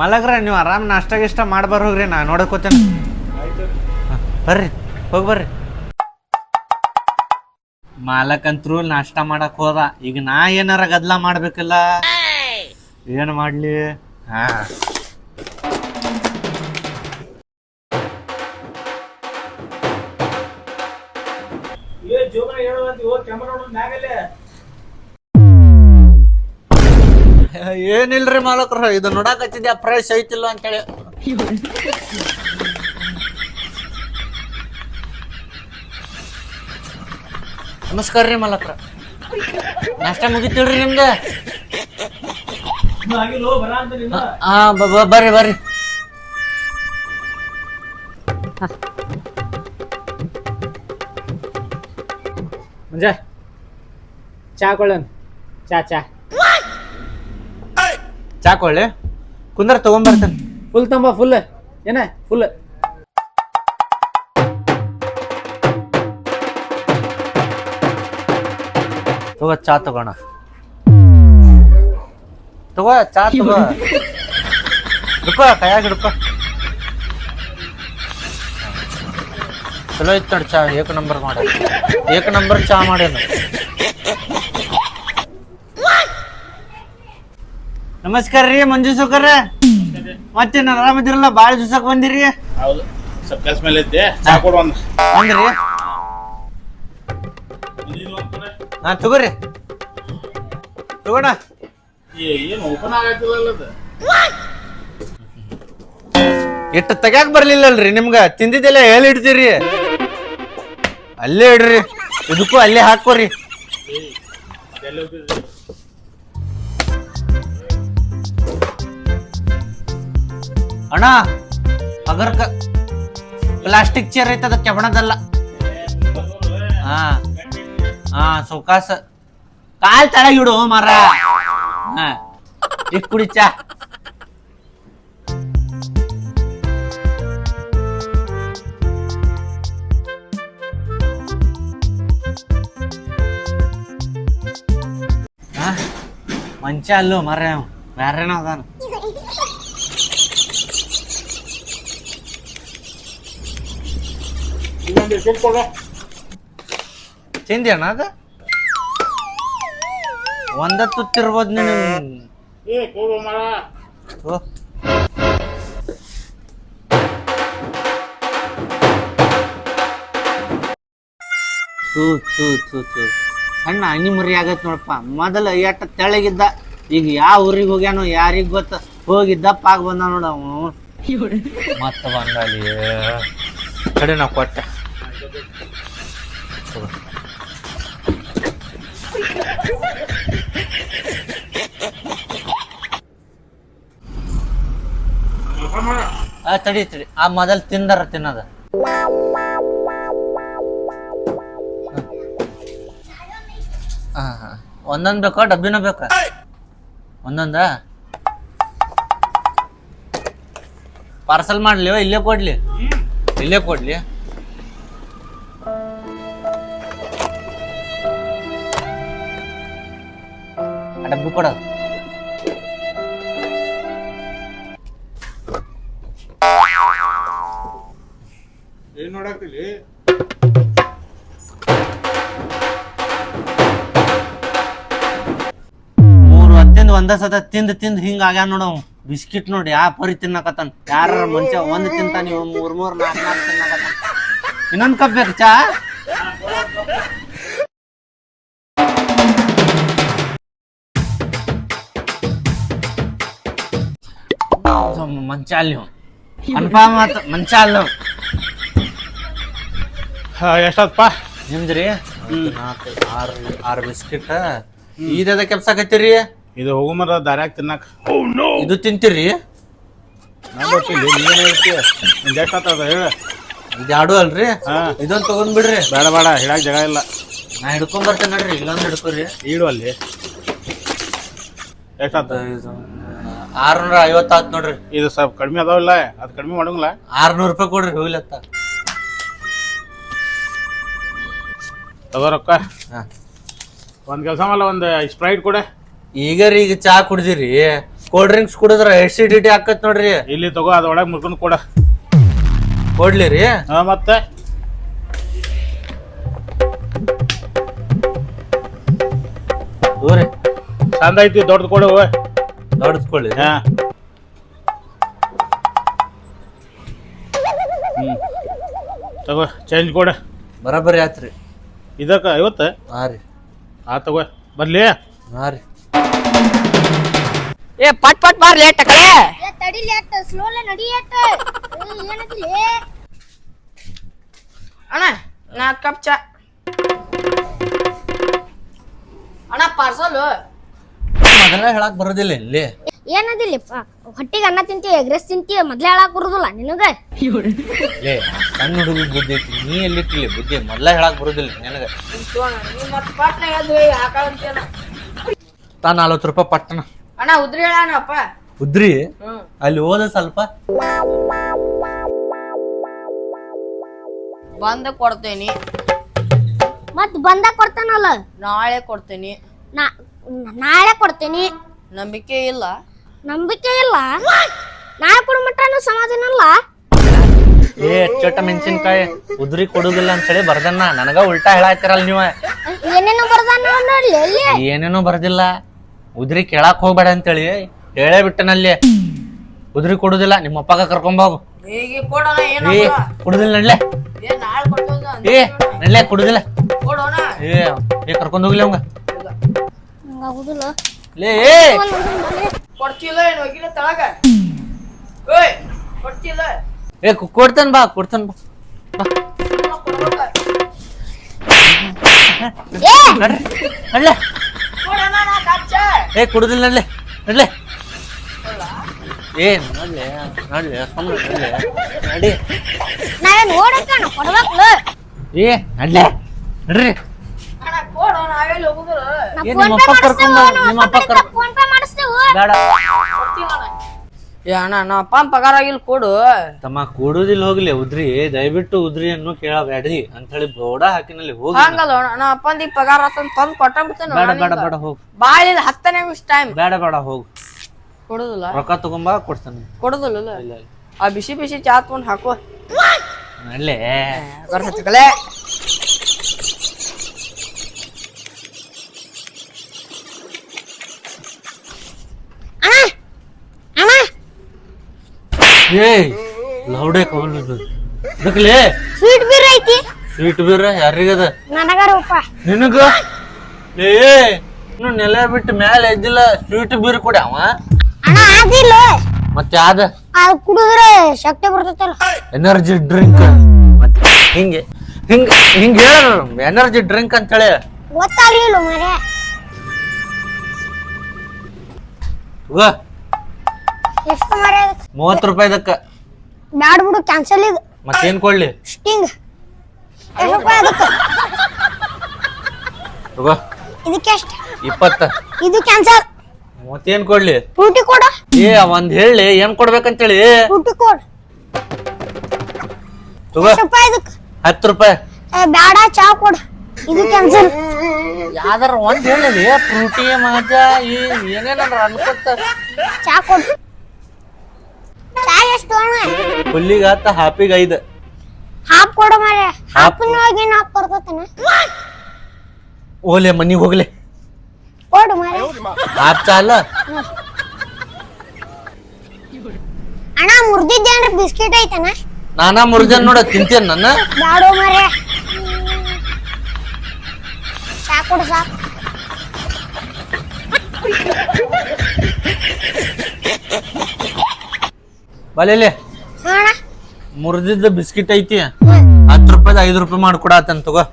ಮಲಗ್ರ ನೀವು ಆರಾಮ್ ನಾಷ್ಟ ಗಿಷ್ಟ ಮಾಡ್ಬಾರ ಹೋಗ್ರಿ, ನಾ ನೋಡಕೋತೇನೆ ಬರ್ರಿ, ಹೋಗಿ ಬರ್ರಿ. ಮಾಲಕಂತ್ರು ನಾಷ್ಟ ಮಾಡಕ್ ಹೋದ. ಈಗ ನಾ ಏನಾರ ಗದ್ಲ ಮಾಡ್ಬೇಕಲ್ಲ? ಏನ್ ಮಾಡ್ಲಿ? ಹಾ. ಏನಿಲ್ರಿ ಮಾಲಕ್ರ, ಇದು ನೋಡಕ್ ಹಚ್ಚಿದ್ಯಾ? ಫ್ರೆಶ್ ಐತಿಲ್ಲ ಅಂತೇಳಿ. ನಮಸ್ಕಾರ ರೀ ಮಾಲಕ್ರ. ನಾಷ್ಟ ಮುಗಿತಿಲ್ರಿ ನಿಮ್ದು ಹಾ ಬರ್ರಿ ಬರ್ರಿ. ಮುಂಜಾ, ಚಾ ಕೊಳ್ಳನ್ ಚಾ ಚಾ. ಕೊಳ್ಳಿ ಕುಂದ್ರ ತಗೊಂಬರ್ತೇನೆ ಫುಲ್ ತಂಬ ಫುಲ್ ಏನ? ಫುಲ್ ತಗೋ ಚಾ ತಗೋಣ. ತಗೋ ಚಾ ತಗೋ. ಹಿಡ್ಕೋ ಕೈಯಾಗ ಹಿಡ್ಕೋ ಚಲೋ ಇತ್ತು ನೋಡಿ ಚಾ ಏಕ ನಂಬರ್ ಮಾಡ. ಏಕ ನಂಬರ್ ಚಾ ಮಾಡೇನು. ನಮಸ್ಕಾರ ರೀ ಮಂಜು ಸುಕರ ಮತ್ತೇನು ಆರಾಮದಿರಲ್ಲ ಭಾಳ ದಿವ್ಸಕ್ಕೆ ಬಂದಿರಿ? ಹೌದು ಸ್ವಲ್ಪ ಕೆಲಸ ಮೇಲೆ ಇದ್ದೆ ಚಾ ಕೊಡು ಒಂದು ಬಂದ್ರಿ. ಹಾ ತಗೋರಿ. ತಗೋಣ. ಏನು ಓಪನ್ ಆಗತ್ತಿಲ್ಲ ಅದು? ಇಟ್ಟು ತೆಗ್ಯಾಕ ಬರ್ಲಿಲ್ಲಲ್ರಿ ನಿಮ್ಗ ತಿಂದಿದ್ದೆಲ್ಲ ಹೇಳಿ ಇಡ್ತೀರಿ? ಅಲ್ಲೇ ಇಡ್ರಿ ಇದಕ್ಕೂ ಅಲ್ಲೇ ಹಾಕೋರಿ. ಎಲ್ಲಿ ಅಣ್ಣ, ಅಗರ್ಕ ಪ್ಲಾಸ್ಟಿಕ್ ಚೇರ್ ಐತದ ಕೆಬಣದಲ್ಲ ಹಾ ಹಾ, ಸೌಕಾಸ. ಕಾಲ್ ತಳಗಿಡು ಮರ ಹಾ ಈಗ ಕುಡಿ ಚಾ. ಹಾ, ಮಂಚ ಅಲ್ಲೋ ಮರ ಇನ್ನೊಂದು ಸೊಪ್ಪು ಕೊಡು. ತಿಂದಿ ಅಣ್ಣ ಅದ? ಒಂದ ತುತ್ತಿರ್ಬೋದು ನೀನು. ಏ ಹೋಗೋ ಮರ ಓ. ಥೂ ಥೂ ಥೂ ಥೂ. ಸಣ್ಣ ಹನಿ ಮರಿ ಆಗತ್ ನೋಡಪ್ಪ. ಮೊದಲ ಎಟ್ಟ ತೆಳಗಿದ್ದ ಈಗ ಯಾವ ಊರಿಗೆ ಹೋಗ್ಯಾನೋ ಯಾರಿಗ ಗೊತ್ತ? ಹೋಗಿದ್ದಪ್ಪ ಆಗ ಬಂದ ನೋಡ ಅವನು. ಮತ್ತ ಬಂದ ಕಡೆ ನಾವು ಕೊಟ್ಟೆ. ತಗೋ. ಆ, ತಡಿ ತಡಿ. ಆ ಮೊದಲ್ ತಿಂದಾರ ತಿನ್ನದ. ಒಂದೊಂದ್ ಬೇಕಾ, ಡಬ್ಬಿನ ಬೇಕಾ? ಒಂದೊಂದ? ಪಾರ್ಸಲ್ ಮಾಡ್ಲಿ ಇಲ್ಲೇ ಕೊಡ್ಲಿ? ಇಲ್ಲೇ ಕೊಡ್ಲಿ? ಡಬ್ಬಿ ಏನ್ ನೋಡಾಕ್ತಿಲಿ ಮೂರು ಹತ್ತಿಂದ ಒಂದ ಸತ ತಿಂದ್ ತಿಂದ್ ಹಿಂಗ ಆಗ್ಯಾನ ನೋಡ ಬಿಸ್ಕಿಟ್ ನೋಡಿ ಯಾ ಪರಿ ತಿನ್ನಕತ್ತಾನ. ಯಾರ ಮುಂಚೆ ಒಂದ್ ತಿಂತಾನ ಇವ ಮೂರ್ ಮೂರ್ ನಾಲ್ಕು ನಾಲ್ಕು ತಿನ್ನಕತ್ತಾನ. ಇನ್ನೊಂದ್ ಕಪ್ ಬೇಕು ಚಾ? ಇದು ಮಂಚ ಅಲ್ಲಿ ಇವ. ಕನ್ಫರ್ಮ್ ಮಾತು ಮಂಚ ಅಲ್ಲ ಇವ. ಎಷ್ಟಪ್ಪ ನಿಮ್ದ್ರಿ ನಾಲ್ಕು ಆರು ಆರು ಬಿಸ್ಕಿಟ್. ಇದದ ಕೆಲ್ಸಾಕತ್ತೀರಿ ಇದು ಹೋಗುಮರ ದಾರ್ಯಾಗ ತಿನ್ನಕ್. ಇದು ತಿಂತೀರಿ? ನಾ ಗೊತ್ತಿಲ್ಲ ನೀವೇನು ಹೇಳ್ತೀಯ ನಿಂಗೆ ಎಷ್ಟು ಆತದ ಹೇಳ. ಇದು ಆಡು ಅಲ್ರಿ? ಇದೊಂದು ಇದೊಂದ್ ತಗೊಂಡ್ ಬಿಡ್ರಿ. ಬೇಡ ಬೇಡ ಹಿಡಾಕ ಜಾಗ ಇಲ್ಲ. ನಾ ಹಿಡ್ಕೊಂಡ್ ಬರ್ತೇನೆ ನೋಡ್ರಿ ಇಲ್ಲೊಂದು ಹಿಡ್ಕೊರಿ. ಈಡು ಅಲ್ಲಿ. ಎಷ್ಟಾತ ಆರ್ನೂರ ಐವತ್ತು ಆತ್ ನೋಡ್ರಿ. ಇದು ಸ್ವಲ್ಪ ಕಡಿಮೆ ಅದಾವಲ್ಲ ಅದು ಕಡಿಮೆ ಮಾಡಂಗಿಲ್ಲ. ಆರ್ನೂರ್ ರೂಪಾಯಿ ಕೊಡ್ರಿ ಹೋಗ್ಲತ್ತ. ತಗೋ ರೊಕ್ಕ. ಹಾ. ಒಂದು ಕೆಲಸ ಮಾಡಲ್ಲ ಒಂದು ಸ್ಪ್ರೈಟ್ ಕೊಡೆ. ಈಗ ರೀ ಈಗ ಚಾ ಕುಡ್ದಿರಿ. ಕೋಲ್ಡ್ ಡ್ರಿಂಕ್ಸ್ ಕುಡಿದ್ರ ಎಸಿಡಿಟಿ ಆಕತ್ ನೋಡ್ರಿ. ಇಲ್ಲಿ ತಗೋ ಅದ್ರೊಳಗೆ ಮುರ್ಕೊಂಡು ಕೊಡ. ಕೊಡ್ಲಿ ರೀ. ಹಾ ಮತ್ತೆ? ತಗೋರಿ ಚಂದ ಐತಿ ದೊಡ್ಡದು ಕೊಡು. ದೊಡ್ಡದ್ಕೊಳ್ಳಿ ಹಾ. ಹ್ಮ್. ತಗೋ ಚೇಂಜ್ ಕೊಡ. ಬರಾಬರಿ ಆತ್ರಿ ಇದಕ್ಕ ಐವತ್ತ? ಹಾ ರೀ. ಆ ತಗೋ ಬರ್ಲಿ. ಹಾ ರೀ. ಏ ಪಟ್ ಪಟ್ ಬಾರ್ಲಿ ಟಕಲೆ ಏ ತಡಿಲಿ ಅಟ್ಟ ಸ್ಲೋಲ ನಡಿ ಅಟ್ಟ ಏನದಿಲ್ಲ ಅಣ್ಣ ನಾ ಕಪ್ ಚಾ. ಅಣ್ಣ ಪಾರ್ಸಲ್ ಮೊದಲ ಹೇಳಕ್ ಬರೋದಿಲ್ಲ ಇಲ್ಲಿ. ಏನದಿಲ್ಲಪ್ಪ? ಹೊಟ್ಟಿಗೆ ಅನ್ನ ತಿಂತಿ ಎಗ್ರೆಸ್ ತಿಂತಿ ಮೊದ್ಲೇ ಹೇಳಕ್ ಬರುದಿಲ್ಲ ನಿನಗ? ಲೇ ಸಣ್ಣ ಹುಡುಗ ಬುದ್ಧಿ ಐತಿ ನೀ ಎಲ್ಲಿಟ್ಟಿಲ್ಲ ಬುದ್ಧಿ? ಮೊದ್ಲ ಹೇಳಕ್ ಬರೋದಿಲ್ಲ ನಿನಗ. ತಾನ ತಾ ನಲ್ವತ್ತು ರೂಪಾಯಿ ಪಟ್ಟಣ. ಅಣ್ಣ ಉದ್ರಿ ಹೇಳಪ್ಪ ಉದ್ರಿ? ಹ್ಮ್. ಅಲ್ಲಿ ಓದ ಸ್ವಲ್ಪ. ಬಂದ ಕೊಡ್ತೇನಿ. ಮತ್ ಬಂದ ಕೊಡ್ತಾನಲ್ಲ? ನಾಳೆ ಕೊಡ್ತೇನಿ. ನಾ ನಾಳೆ ಕೊಡ್ತೀನಿ. ನಂಬಿಕೆ ಇಲ್ಲ. ನಂಬಿಕೆ ಇಲ್ಲ? ನಾಳೆ ಕೊಡ ಮಟ್ಟನು ಸಮಾಧಾನ ಅಲ್ಲ? ಏ ಚೊಟ್ಟ ಮೆಣಸಿನ್ಕಾಯಿ ಉದ್ರಿ ಕೊಡುದಿಲ್ಲ ಅಂತ ಹೇಳಿ ಬರ್ದನ್ನ ನನಗ ಉಲ್ಟಾ ಹೇಳಾತಿರಲ್ಲ ನೀವು. ಏನೇನೋ ಬರ್ದಾನ ನೋಡಿ ಎಲ್ಲಿ? ಏನೇನೋ ಬರ್ದಿಲ್ಲ. ಉದ್ರಿ ಕೇಳಾಕ್ ಹೋಗ್ಬೇಡ ಅಂತೇಳಿ ಹೇಳೇ ಬಿಟ್ಟನಲ್ಲಿ ಉದ್ರಿ ಕೊಡುದಿಲ್ಲ ನಿಮ್ಮ ಅಪ್ಪಗ ಕರ್ಕೊಂಬೋಗು ಈಗ ಕೊಡೋಣ ಏನೋ ಏ ಕುಡುದಿಲ್ಲ ನಡ್ಲೆ. ಏ ನಾಳೆ ಕೊಡ್ತೇನೆ ಏ ನಡ್ಲೆ ಕುಡುದಿಲ್ಲ. ಕೊಡೋಣ. ಏ ಏ ಕರ್ಕೊಂಡ್ ಹೋಗ್ಲಿ ಅವಂಗ. ಹಂಗಾಗುದಿಲ್ಲ ಲೇ ಏ! ಕೊಡ್ತಿಲ್ಲ ಏನು ಹೋಗಿಲ್ಲ ತಳಗ. ಓಯ್ ಕೊಡ್ತಿಲ್ಲ. ಏ ಕೊ- ಕೊಡ್ತೇನ್ ಬಾ ಕೊಡ್ತೇನ್ ಬಾ. ಕೊಡ್ಬೇಕ ನಡ್ರಿ ನಡ್ಲೆ. ಕೊಡೋಣ ನಾ ಕಪ್ ಚಾ ಏ ಕುಡುದಿಲ್ಲ ನಡ್ಲೆ ನಡ್ಲೆ. ಏ ನಡ್ಲೆ ನಡ್ಲೆ ಸುಮ್ನೆ ನಡ್ಲೆ. ನಡಿ. ನಾವೇನ್ ಓಡಕ್ಕಣ ಕೊಡ್ಬೇಕಲ್ಲ ಏ ನಡ್ಲೆ ನಡ್ರಿ. ಏ, ಫೋನ್ ನಿಮ್ಮ ಪೇ ಅಪ್ಪ ಕರ್ಕೊಂಡ್ ಬಾ, ನಿಮ್ಮ ಅಪ್ಪ ಕರ್ಕೊಂಡ್- ಫೋನ್ ಪೇ ಮಾಡಿಸ್ತೇವೆ. ಬೇಡ. ಏ ಅಣ್ಣ ನಮ್ಮ ಅಪ್ಪ ಪಗಾರ ಆಗಿಲ್ಲ ಕೊಡು. ತಮ್ಮ ಕೂಡುದಿಲ್ಲ ಹೋಗ್ಲಿ ಉದ್ರಿ. ದಯವಿಟ್ಟು ಉದ್ರಿಯನ್ನು ಕೇಳಬೇಡಿ ಅಂತ ಹೇಳಿ ಬೋಡ ಹಾಕಿನಲ್ಲಿ ಹೋಗಿ. ಹಂಗಲ್ಲ ಅಣ್ಣ ನಮ್ಮ ಅಪ್ಪಂದಿ ಪಗಾರ ಆತಂದ್ ತಂದ್ ಕೊಟ್ಟ ಬಿಡ್ತೇನೆ ಬೇಡ ಬೇಡ ಬೇಡ ಹೋಗು. ಹತ್ತನೇ ನಿಮಿಷ ಟೈಮ್ ಬೇಡ ಬೇಡ ಹೋಗು. ಕೊಡುದಿಲ್ಲ. ರೊಕ್ಕ ತಗೊಂಬಾ ಕೊಡ್ತಾನೆ. ಕೊಡುದಿಲ್ಲ ಇಲ್ಲ ಇಲ್ಲ. ಆ ಬಿಸಿ ಬಿಸಿ ಚಾ ತಗೊಂಡ್ ಹಾಕೋ. ಅಲ್ಲೇ. ಬರ್ ಹಚ್ಕಲೆ ಅಣ್ಣ ಅಣ್ಣ ಏ ಲೌಡೆ ಕವಲ್ ಅದಕ್ಲೆ ಸ್ವೀಟ್ ಬೀರ್ ಐತಿ. ಸ್ವೀಟ್ ಬೀರ್ ಯಾರಿಗದ ನನಗಾರಪ್ಪ ನಿನಗ? ಏ ಇನ್ನು ನೆಲ ಬಿಟ್ಟು ಮ್ಯಾಲೆ ಎದ್ದಿಲ್ಲ ಸ್ವೀಟ್ ಬೀರ್ ಕೊಡಿ ಅವ. ಅಣ್ಣ ಆದಿಲ್ಲ ಮತ್ತೆ ಆದ? ಅದು ಕುಡಿದ್ರೆ ಶಕ್ತಿ ಬರ್ತೈತಲ್ಲ. ಎನರ್ಜಿ ಡ್ರಿಂಕ್ ಮತ್ತೆ ಹಿಂಗೆ ಹಿಂಗ ಹಿಂಗ ಹೇಳ ಎನರ್ಜಿ ಡ್ರಿಂಕ್ ಅಂತ ಹೇಳಿ ಗೊತ್ತಾಗ್ಲಿಲ್ಲ ಮರೆ ಎಷ್ಟು ಮರೆ ಮೂವತ್ತು ರೂಪಾಯಿದಕ್ಕ ಬ್ಯಾಡ್ ಬಿಡು ಕ್ಯಾನ್ಸಲ್ ಇದು. ಮತ್ತೇನ್ ಕೊಡ್ಲಿ? ಸ್ಟಿಂಗ್ ಎಷ್ಟು ರೂಪಾಯಿ ಅದಕ್ಕೆ? ತಗೋ. ಇದಕ್ಕೆ ಎಷ್ಟು? ಇಪ್ಪತ್ತ. ಇದು ಕ್ಯಾನ್ಸಲ್ ಮತ್ತೇನ್ ಕೊಡ್ಲಿ? ಫ್ರೂಟಿ ಕೊಡ ಏ ಒಂದ್ ಹೇಳಿ ಏನ್ ಕೊಡ್ಬೇಕಂತೇಳಿ? ಫ್ರೂಟಿ ಕೊಡು ತಗೋ. ಎಷ್ಟು ರೂಪಾಯಿ ಇದಕ್ಕೆ? ಹತ್ತು ರೂಪಾಯಿ. ಬ್ಯಾಡ ಚಾ ಕೊಡು. ಇದು ಕ್ಯಾನ್ಸಲ್ ಯಾವ್ದಾರ ಒಂದ್ ಹೇಳಿ ಫ್ರೂಟಿ ಮಾಜಾ ಏನೇನಾರ ಅನ್ಕೊತ. ಚಾ ಕೊಡು. ಚಾ ಎಷ್ಟು ಅಣ್ಣ ಹುಲ್ಲಿಗ ಹತ್ತ ಹಾಪಿಗ ಐದು. ಹಾಪ್ ಕೊಡು ಮಾರೆ ಹಾಪಿನೊಳಗೆ ಹಾಪ್ ಬರ್ತೈತನ ಓಲೆ ಮನಿಗ್ ಹೋಗ್ಲೆ. ಕೊಡು ಮಾರೆ ಹಾಪ್ ಚಾಲ ಅಣ್ಣ ಮುರ್ದಿದ್ದೇನ್ರಿ ಬಿಸ್ಕೆಟ್ ಐತನ? ನಾನಾ ಮುರ್ಜನ್ ನೋಡ ತಿಂತೇನ್ ನನ್ನ ಬ್ಯಾಡೋ ಮಾರೆ ಚಾ ಕೊಡು ಸಾಕು ಬಲೇಲೆ. ಮುರಿದಿದ್ದ ಬಿಸ್ಕಿಟ್ ಐತಿ. ಹತ್ತು ರೂಪಾಯಿ ಐದು ರೂಪಾಯಿ ಮಾಡ್ಕೊಡತ್ತನ್ ತಗೋ.